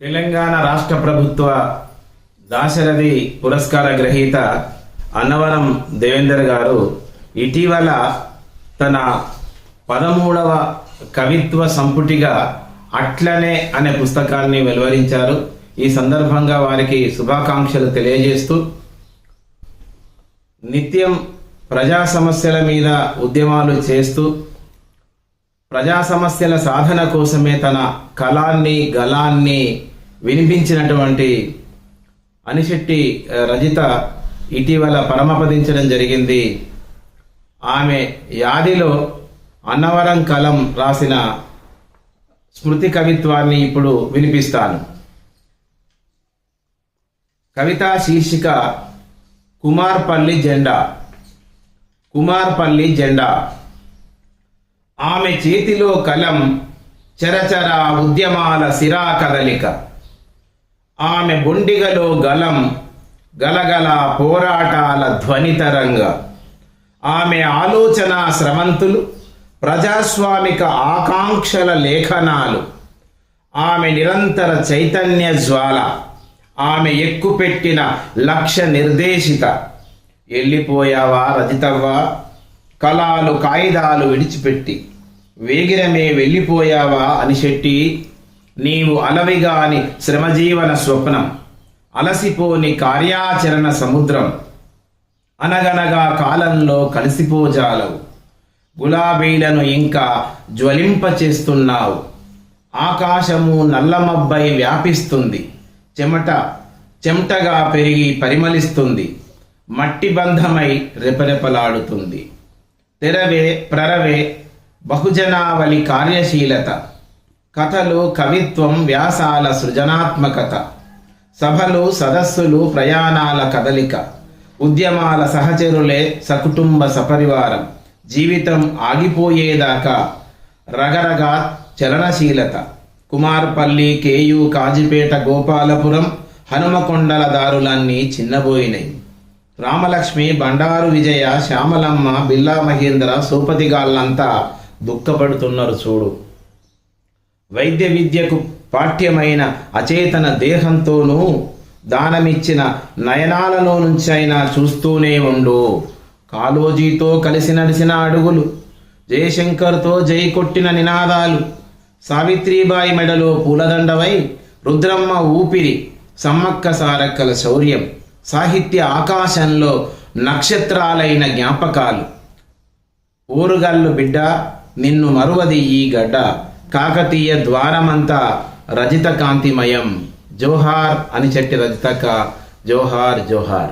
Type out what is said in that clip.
తెలంగాణ రాష్ట్ర ప్రభుత్వ దాశరథి పురస్కార గ్రహీత అన్నవరం దేవేందర్ గారు ఇటీవల తన పదమూడవ కవిత్వ సంపుటిగా అట్లనే అనే పుస్తకాన్ని వెలువరించారు. ఈ సందర్భంగా వారికి శుభాకాంక్షలు తెలియజేస్తూ నిత్యం ప్రజా సమస్యల మీద ఉద్యమాలు చేస్తూ ప్రజా సమస్యల సాధన కోసమే తన కళాన్ని గలాన్ని వినిపించినటువంటి అనిశెట్టి రజిత ఇటీవల పరమపదించడం జరిగింది. ఆమె యాదిలో అన్నవరం కలం రాసిన స్మృతి కవిత్వాన్ని ఇప్పుడు వినిపిస్తాను. కవితా శీర్షిక కుమార్పల్లి జెండా. కుమార్పల్లి జెండా. ఆమె చేతిలో కలం చరచర ఉద్యమాల సిరా కదలిక. ఆమె బొండిగలో గలం గలగల పోరాటాల ధ్వనితరంగ ఆమె ఆలోచన స్రవంతులు ప్రజాస్వామిక ఆకాంక్షల లేఖనాలు. ఆమె నిరంతర చైతన్య జ్వాల. ఆమె ఎక్కుపెట్టిన లక్ష్య నిర్దేశిత. వెళ్ళిపోయావా రజితవ్వా? కళాలు కాయిదాలు విడిచిపెట్టి. వేగిరమే వెళ్ళిపోయావా అని అనిశెట్టి నీవు అలవిగాని శ్రమజీవన స్వప్నం అలసిపోని కార్యాచరణ సముద్రం అనగనగా కాలంలో కలిసిపోజాలవు. గులాబీలను ఇంకా జ్వలింపచేస్తున్నావు. ఆకాశము నల్లమబ్బై వ్యాపిస్తుంది. చెమట చెమటగా పెరిగి పరిమళిస్తుంది. మట్టి బంధమై రెపరెపలాడుతుంది. తెరవే ప్రరవే బహుజనావళి కార్యశీలత కథలు కవిత్వం వ్యాసాల సృజనాత్మకత సభలు సదస్సులు ప్రయాణాల కదలిక ఉద్యమాల సహచరులే సకుటుంబ సపరివారం జీవితం ఆగిపోయేదాకా రగరగా చలనశీలత. కుమార్పల్లి కేయు కాజిపేట గోపాలపురం హనుమకొండల దారులన్నీ చిన్నబోయినాయి రామలక్ష్మి బండారు విజయ శ్యామలమ్మ బిల్లా మహేంద్ర సూపతిగాళ్ళంతా దుఃఖపడుతున్నారు చూడు. వైద్య విద్యకు పాఠ్యమైన అచేతన దేహంతోనూ దానమిచ్చిన నయనాలలో నుంచి అయినా చూస్తూనే ఉండు. కాలోజీతో కలిసి నడిచిన అడుగులు జయశంకర్తో జై కొట్టిన నినాదాలు సావిత్రీబాయి మెడలో పూలదండవై రుద్రమ్మ ఊపిరి సమ్మక్క సారక్కల శౌర్యం సాహిత్య ఆకాశంలో నక్షత్రాలైన జ్ఞాపకాలు. ఊరుగల్లు బిడ్డ నిన్ను మరువది ఈ గడ్డ. కాకతీయ ద్వారమంతా రజిత కాంతిమయం జోహార్ అని చెట్టి రజితక జోహార్ జోహార్.